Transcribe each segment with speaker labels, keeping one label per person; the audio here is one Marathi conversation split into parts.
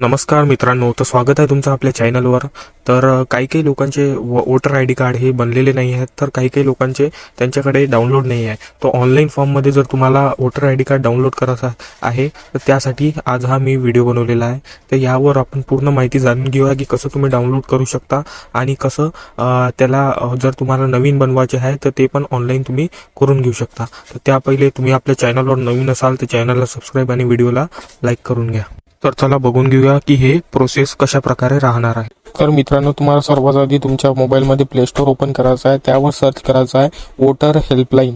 Speaker 1: नमस्कार मित्रांनो तर स्वागत आहे तुमचं आपल्या चॅनलवर तर काही काही लोकांचे व- वोटर आय डी कार्ड हे बनलेले नाही आहेत तर काही काही लोकांचे त्यांच्याकडे डाउनलोड नाही आहे. तो ऑनलाईन फॉर्ममध्ये जर तुम्हाला voter I D card download करायचा आहे तर त्यासाठी आज हा मी व्हिडिओ बनवलेला आहे. तर यावर आपण पूर्ण माहिती जाणून घेऊया की कसं तुम्ही डाउनलोड करू शकता आणि कसं त्याला जर तुम्हाला नवीन बनवायचे आहे तर ते पण ऑनलाईन तुम्ही करून घेऊ शकता. तर त्या पहिले तुम्ही आपल्या चॅनलवर नवीन असाल तर चॅनलला सबस्क्राईब आणि व्हिडिओला लाईक करून घ्या. तर चला बघून घेऊया की हे प्रोसेस कशा प्रकारे राहणार आहे. तर मित्रांनो तुम्हाला सर्वात आधी तुमच्या मोबाईलमध्ये प्ले स्टोअर ओपन करायचं आहे. त्यावर सर्च करायचं आहे वोटर हेल्पलाईन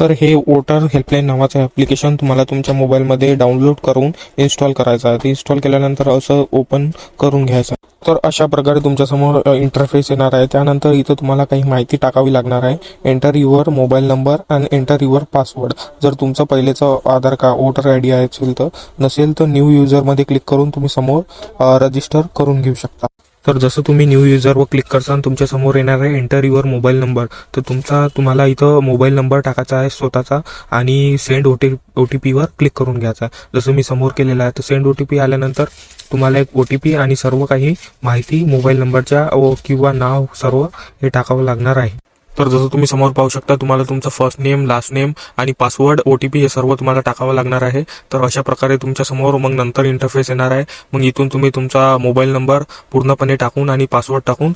Speaker 1: तर हे वोटर हेल्पलाईन नावाचं ॲप्लिकेशन तुम्हाला तुमच्या मोबाईलमध्ये डाउनलोड करून इन्स्टॉल करायचं आहे. ते इन्स्टॉल केल्यानंतर असं ओपन करून घ्यायचं तर अशा प्रकारे तुमच्यासमोर इंटरफेस येणार आहे. त्यानंतर इथं तुम्हाला काही माहिती टाकावी लागणार आहे. एंटर युअर मोबाईल नंबर आणि एंटर युअर पासवर्ड जर तुमचं पहिलेचं Aadhaar card voter I D असेल तर नसेल तर न्यू युजरमध्ये क्लिक करून तुम्ही समोर रजिस्टर करून घेऊ शकता. तर जसं तुम्ही न्यू युजरवर क्लिक करसान तुमच्यासमोर येणार आहे एंटर युअर मोबाईल नंबर तर तुमचा तुम्हाला इथं मोबाईल नंबर टाकायचा आहे स्वतःचा आणि send O T O T पीवर क्लिक करून घ्यायचा आहे. जसं मी समोर केलेलं आहे तर सेंड ओ टी पी आल्यानंतर तुम्हाला एक ओ टी पी आणि सर्व काही माहिती मोबाईल नंबरच्या किंवा नाव सर्व हे टाकावं लागणार आहे. तर जसं तुम्ही समोर पाहू शकता तुम्हाला तुमचं फर्स्ट नेम लास्ट नेम आणि पासवर्ड ओ टी पी हे सर्व तुम्हाला टाकावं लागणार आहे. तर अशा प्रकारे तुमच्यासमोर मग नंतर इंटरफेस येणार आहे. मग इथून तुम्ही तुमचा मोबाईल नंबर पूर्णपणे टाकून आणि पासवर्ड टाकून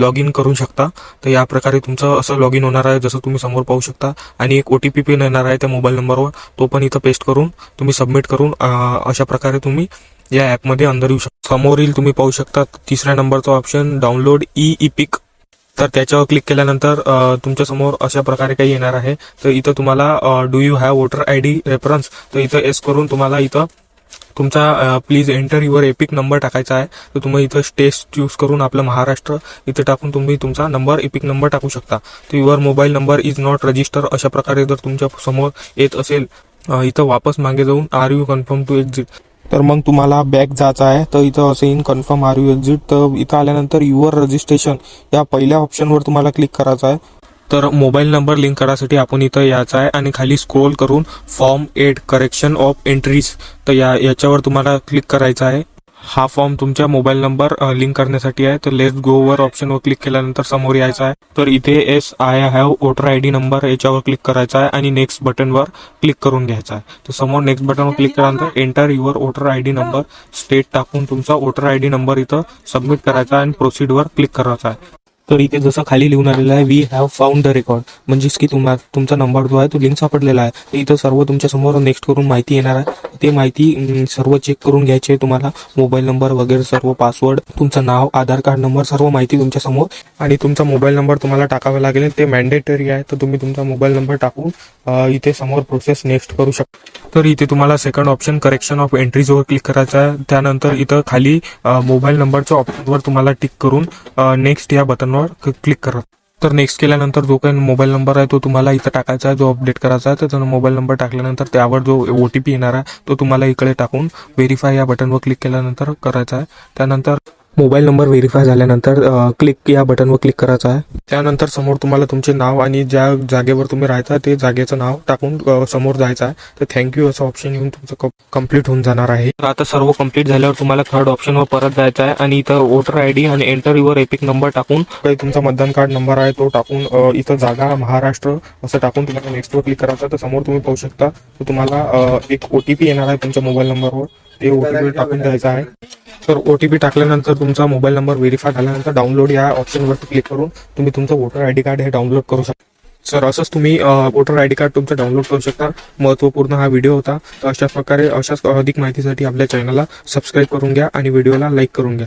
Speaker 1: लॉग इन करू शकता. तर या प्रकारे तुमचं असं लॉग इन होणार आहे जसं तुम्ही समोर पाहू शकता. आणि एक ओ टी पी पण येणार आहे त्या मोबाईल नंबरवर तो पण इथं पेस्ट करून तुम्ही सबमिट करून अशा प्रकारे तुम्ही या ॲपमध्ये अंदर येऊ शकता. समोरील तुम्ही पाहू शकता तिसऱ्या नंबरचा ऑप्शन डाउनलोड ई इपिक तर त्याच्यावर क्लिक केल्यानंतर तुमच्यासमोर अशा प्रकारे काही येणार आहे. तर इथं तुम्हाला do you have voter I D reference तर इथं एस करून तुम्हाला इथं तुमचा please enter your EPIC number टाकायचा आहे. तर तुम्ही इथं स्टेट चूज करून आपलं महाराष्ट्र इथं टाकून तुम्ही तुमचा नंबर एपिक नंबर टाकू शकता. तर your mobile number is not register अशा प्रकारे जर तुमच्यासमोर येत असेल इथं वापस मागे जाऊन are you confirm to exit तर मग तुम्हाला बॅक जायचं आहे तर इथं असं in confirm are you exit तर इथं आल्यानंतर युअर रजिस्ट्रेशन या पहिल्या ऑप्शनवर तुम्हाला क्लिक करायचं आहे. तर मोबाईल नंबर लिंक करायसाठी आपण इथं यायचं आहे आणि खाली स्क्रोल करून form at correction of entries तर या याच्यावर तुम्हाला क्लिक करायचं आहे. हा फॉर्म तुमच्या मोबाईल नंबर लिंक करण्यासाठी आहे. तर लेट्स गो वर ऑप्शनवर क्लिक केल्यानंतर समोर यायचं आहे. तर इथे yes I have voter I D number याच्यावर क्लिक करायचा आहे आणि नेक्स्ट बटनवर क्लिक करून घ्यायचा आहे. तर समोर नेक्स्ट बटनवर क्लिक केल्यानंतर enter your voter I D number state टाकून तुमचा वोटर आय डी नंबर इथं सबमिट करायचा आहे आणि प्रोसीडवर क्लिक करायचा आहे. तर इथे जसं खाली लिहून आलेलं आहे we have found the record म्हणजेच की तुम्हाला तुमचा नंबर जो आहे तो लिंक सापडलेला आहे. तर इथं सर्व तुमच्यासमोर नेक्स्ट करून माहिती येणार आहे. ते माहिती सर्व चेक करून घ्यायची आहे तुम्हाला. मोबाईल नंबर वगैरे सर्व पासवर्ड तुमचं नाव आधार कार्ड नंबर सर्व माहिती तुमच्यासमोर. आणि तुमचा मोबाईल नंबर तुम्हाला टाकावा लागेल. ते मॅन्डेटरी आहे तर तुम्ही तुमचा मोबाईल नंबर टाकून इथे समोर प्रोसेस नेक्स्ट करू शकता तर इथे तुम्हाला सेकंड ऑप्शन करेक्शन ऑफ एंट्रीजवर क्लिक करायचं आहे. त्यानंतर इथं खाली मोबाईल नंबरच्या ऑप्शनवर तुम्हाला टिक करून नेक्स्ट या बटनवर क्लिक करा. तर नेक्स्ट केल्यानंतर जो काही मोबाईल नंबर आहे तो तुम्हाला इथं टाकायचा आहे. जो अपडेट करायचा आहे तर मोबाईल नंबर टाकल्यानंतर त्यावर जो ओ टी पी येणार आहे तो तुम्हाला इकडे टाकून व्हेरीफाय या बटनवर क्लिक केल्यानंतर करायचा आहे. त्यानंतर मोबाईल नंबर व्हेरीफाय झाल्यानंतर क्लिक या बटनवर क्लिक करायचं आहे. त्यानंतर समोर तुम्हाला तुमचे नाव आणि ज्या जागेवर तुम्ही राहता ते जागेचं नाव टाकून समोर जायचं आहे. तर थँक्यू असं ऑप्शन येऊन तुमचं कंप्लीट होऊन जाणार आहे. तर आता सर्व कंप्लीट झाल्यावर तुम्हाला थर्ड ऑप्शनवर परत जायचं आहे आणि इथं वोटर आय डी आणि एंटर युअर एपिक नंबर टाकून काही तुमचा मतदान कार्ड नंबर आहे तो टाकून इथं जागा महाराष्ट्र असं टाकून तुम्हाला नेक्स्टवर क्लिक करायचं तर समोर तुम्ही पाहू शकता तर तुम्हाला एक ओ टी पी येणार आहे तुमच्या मोबाईल नंबरवर ते ओटीपी टाकून द्यायचं आहे. तर ओटीपी टाकल्यानंतर तुमचा मोबाईल नंबर व्हेरीफाय झाल्यानंतर डाउनलोड या ऑप्शनवरती क्लिक करून तुम्ही तुमचं वोटर आय डी कार्ड हे डाउनलोड करू शकता. सर असंच तुम्ही वोटर आय डी कार्ड तुमचं डाउनलोड करू शकता. महत्त्वपूर्ण हा व्हिडिओ होता. तर अशा प्रकारे अशाच अधिक माहितीसाठी आपल्या चॅनलला सबस्क्राईब करून घ्या आणि व्हिडिओला लाईक करून घ्या.